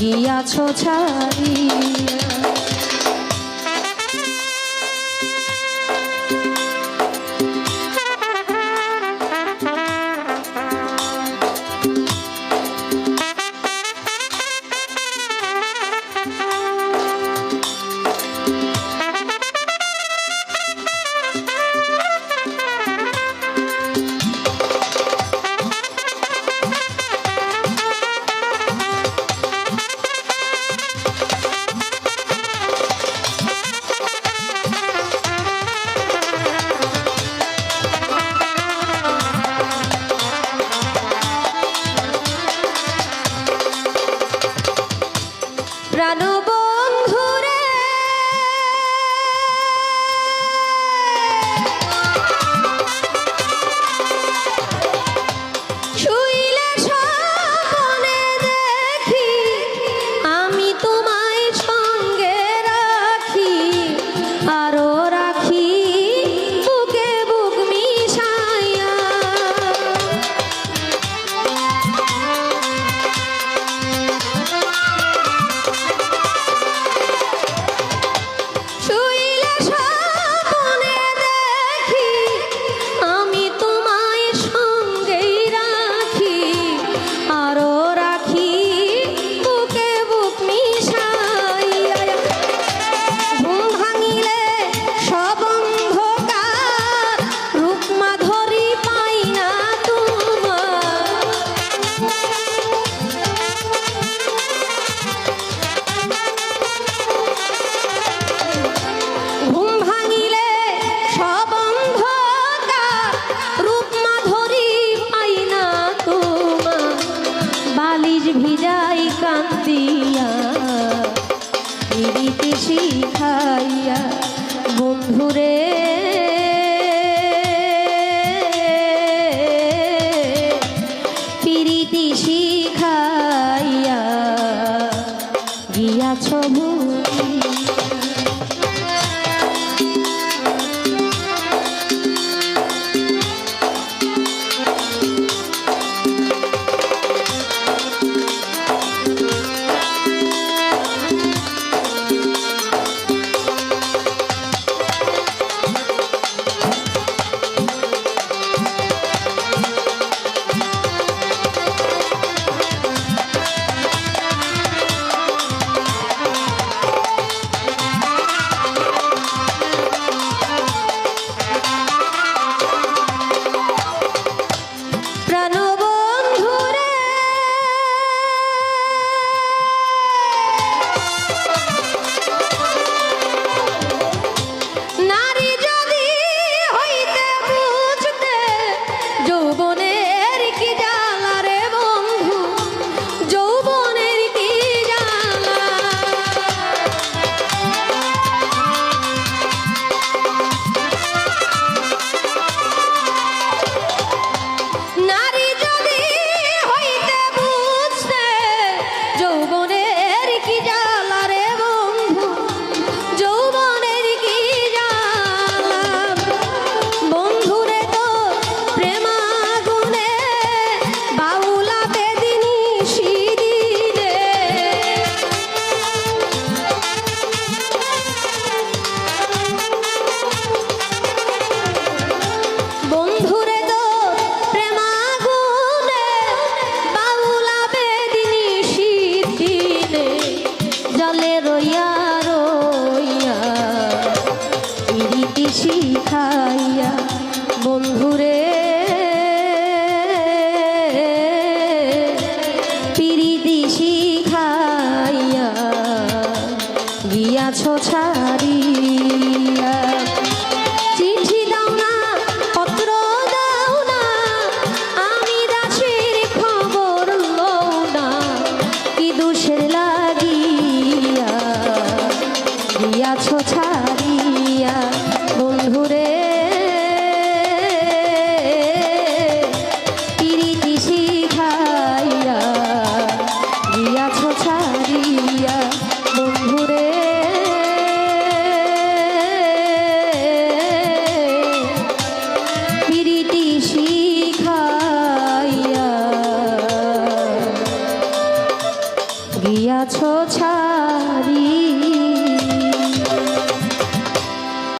গিয়াছ ছাড়িয়া চলিতে শিখাইয়া বন্ধুরে। পিরিতি শিখাইয়া গিয়াছ গিয়াছ ছাড়ি। ছাড়িয়া